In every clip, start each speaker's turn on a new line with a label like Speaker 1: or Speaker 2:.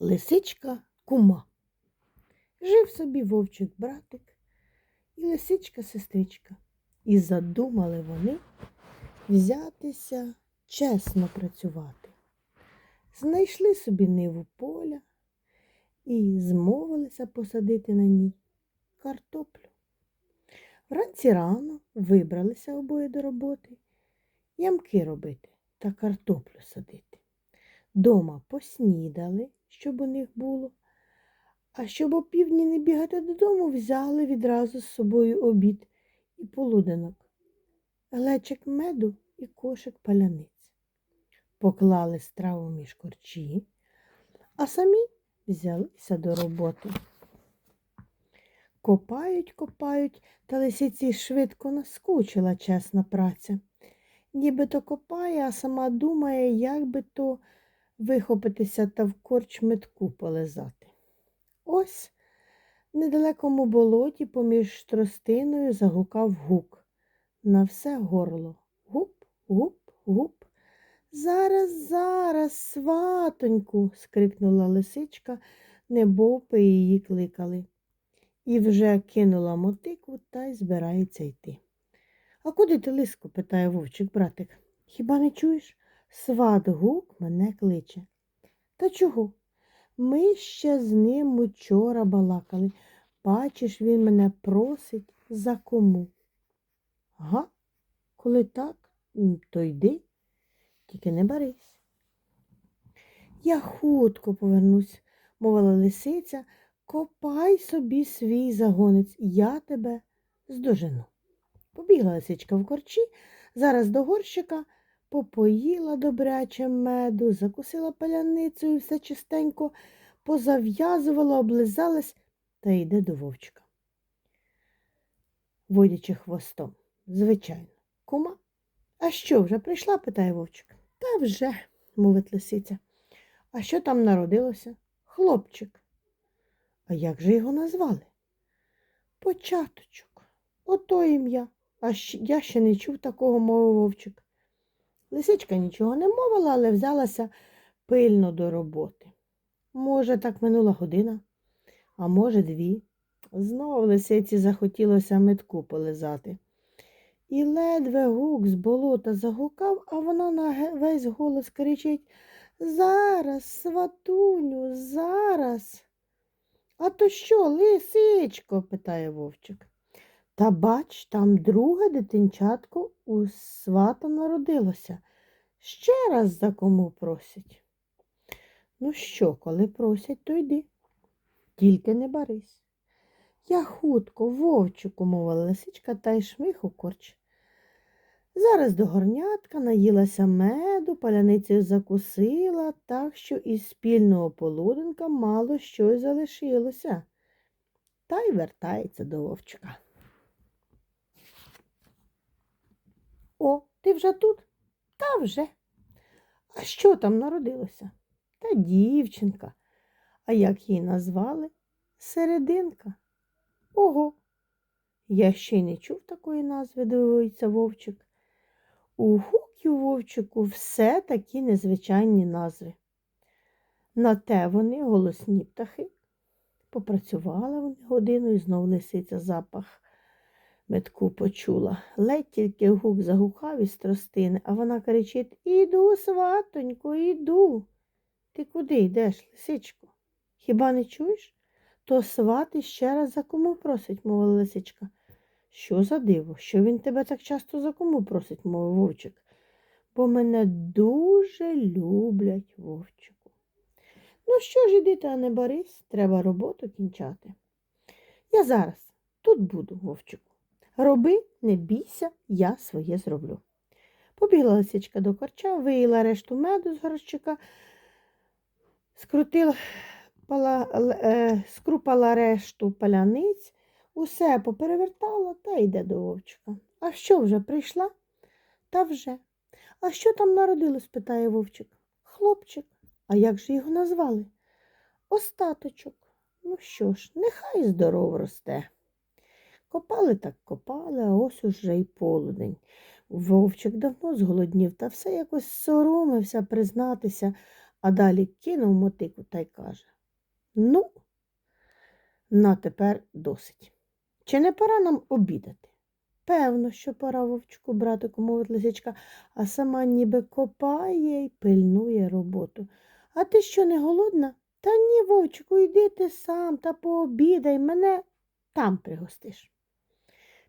Speaker 1: Лисичка кума. Жив собі вовчик братик і лисичка сестричка. І задумали вони взятися чесно працювати. Знайшли собі ниву поля і змовилися посадити на ній картоплю. Вранці рано вибралися обоє до роботи, ямки робити та картоплю садити. Дома поснідали, щоб у них було, а щоб опівдні не бігати додому, взяли відразу з собою обід і полуденок, глечик меду і кошик паляниць. Поклали страву між корчі, а самі взялися до роботи. Копають, копають, та лисиці швидко наскучила чесна праця. Нібито копає, а сама думає, як би то вихопитися та в корч метку полизати. Ось в недалекому болоті поміж тростиною загукав гук. На все горло. Гуп, гуп, гуп. Зараз, зараз, сватоньку, скрикнула лисичка, немов би її кликали. І вже кинула мотику та й збирається йти. А куди ти, лиско? питає вовчик братик. Хіба не чуєш? Сват гук мене кличе. Та чого? Ми ще з ним учора балакали. Бачиш, він мене просить за кому. Га? Коли так, то йди, тільки не барись. Я хутко повернусь, мовила лисиця, копай собі свій загонець, я тебе здожену. Побігла лисичка в корчі, зараз до горщика, попоїла добряче меду, закусила паляницею все чистенько, позав'язувала, облизалась та йде до вовчика. Водячи хвостом, звичайно, кума. А що, вже прийшла? питає вовчик. Та вже, мовить лисиця. А що там народилося? Хлопчик. А як же його назвали? Початочок. Ото ім'я. А я ще не чув такого, мовив вовчик. Лисичка нічого не мовила, але взялася пильно до роботи. Може, так минула година, а може, дві. Знов лисиці захотілося метку полизати. І ледве гук з болота загукав, а вона на весь голос кричить Зараз, сватуню, зараз. А то що, лисичко? питає вовчик. Та бач, там друге дитинчатко у свата народилося. Ще раз за кому просять. Ну що, коли просять, то йди. Тільки не барись. Я хутко, вовчику, мовила лисичка, та й шмих у корч. Зараз до горнятка наїлася меду, паляницею закусила, так що із спільного полуденка мало що й залишилося. Та й вертається до вовчика. О, ти вже тут? Та вже. А що там народилося? Та дівчинка. А як її назвали? Серединка. Ого. Я ще й не чув такої назви, дивується вовчик. У гуків вовчику все такі незвичайні назви. На те вони голосні птахи. Попрацювали вони годину і знов лисиця запах метку почула. Ледь тільки гук загукав із тростини, а вона кричить Іду, сватонько, іду. Ти куди йдеш, лисичко? Хіба не чуєш? То сват ще раз за кому просить, мовила лисичка. Що за диво? Що він тебе так часто за кому просить, мовив вовчик. Бо мене дуже люблять, вовчику. Ну що ж, іди та не барись, треба роботу кінчати. Я зараз тут буду, вовчику. Роби, не бійся, я своє зроблю. Побігла лисичка до корча, виїла решту меду з горщика, скрутила, пала, е, скрупала решту паляниць, усе поперевертала та йде до вовчика. А що вже прийшла? Та вже. А що там народилось? питає вовчик. Хлопчик. А як же його назвали? Остаточок. Ну що ж, нехай здоров росте. Копали так копали, а ось уже й полудень. Вовчик давно зголоднів та все якось соромився признатися, а далі кинув мотику та й каже Ну, на тепер досить. Чи не пора нам обідати? Певно, що пора, вовчику, братику, мовить лисичка, а сама ніби копає й пильнує роботу. А ти що, не голодна? Та ні, вовчику, йди ти сам та пообідай, мене там пригостиш.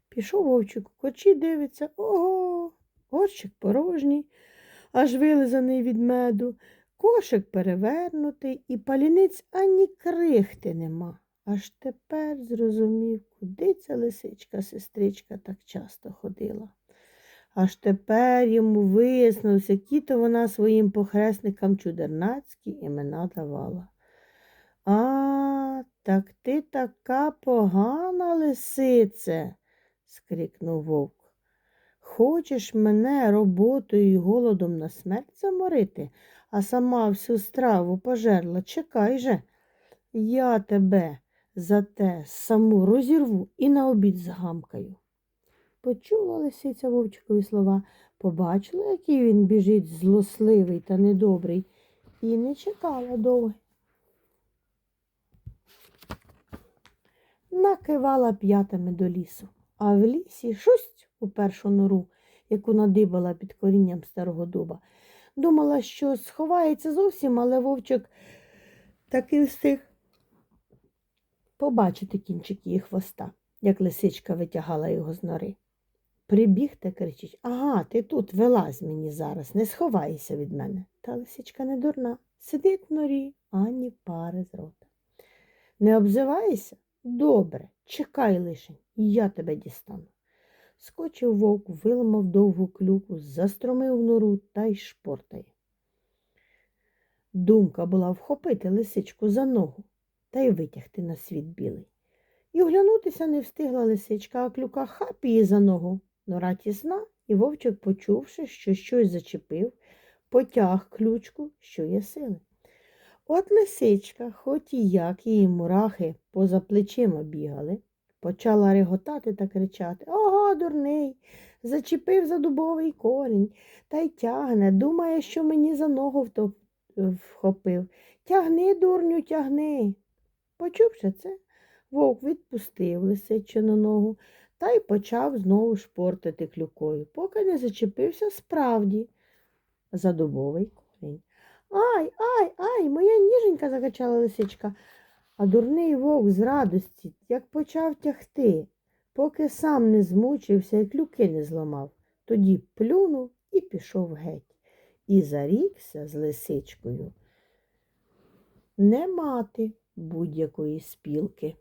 Speaker 1: Пішов вовчик у кочі, дивиться, ого, горщик порожній, аж вилизаний від меду, кошик перевернутий, і паліниць ані крихти нема. Аж тепер зрозумів, куди ця лисичка сестричка так часто ходила. Аж тепер йому вияснилося, які то вона своїм похресникам чудернацькі імена давала. А, так ти така погана лисице, скрикнув вовк. Хочеш мене роботою й голодом на смерть заморити, а сама всю страву пожерла, чекай же. Я тебе за те саму розірву і на обід згамкаю. Почула лисиця вовчикові слова, побачила, який він біжить злосливий та недобрий, і не чекала довго. Накивала п'ятами до лісу, а в лісі шусть у першу нору, яку надибала під корінням старого дуба. Думала, що сховається зовсім, але вовчик таки встиг побачити кінчик її хвоста, як лисичка витягала його з нори. Прибіг та кричить Ага, ти тут вилазь мені зараз, не сховайся від мене. Та лисичка не дурна, сидить в норі, ані пари з рота. Не обзиваєшся? Добре, чекай лишень, я тебе дістану. Скочив вовк, виламав довгу клюку, застромив в нору та й шпортає. Думка була вхопити лисичку за ногу та й витягти на світ білий. І оглянутися не встигла лисичка, а клюка хап її за ногу. Нора тісна, і вовчик, почувши, що щось зачепив, потяг ключку, що є сили. От лисичка, хоч і як її мурахи поза плечима бігали, почала реготати та кричати Ого, дурний, зачепив за дубовий корінь та й тягне, думає, що мені за ногу вхопив. Тягни, дурню, тягни. Почувши це, вовк відпустив лисичину ногу та й почав знову шпортати клюкою, поки не зачепився справді за дубовий корінь. Ай, ай, ай, моя ніженька, закачала лисичка, а дурний вовк з радості, як почав тягти, поки сам не змучився і клюки не зламав. Тоді плюнув і пішов геть. І зарікся з лисичкою не мати будь-якої спілки.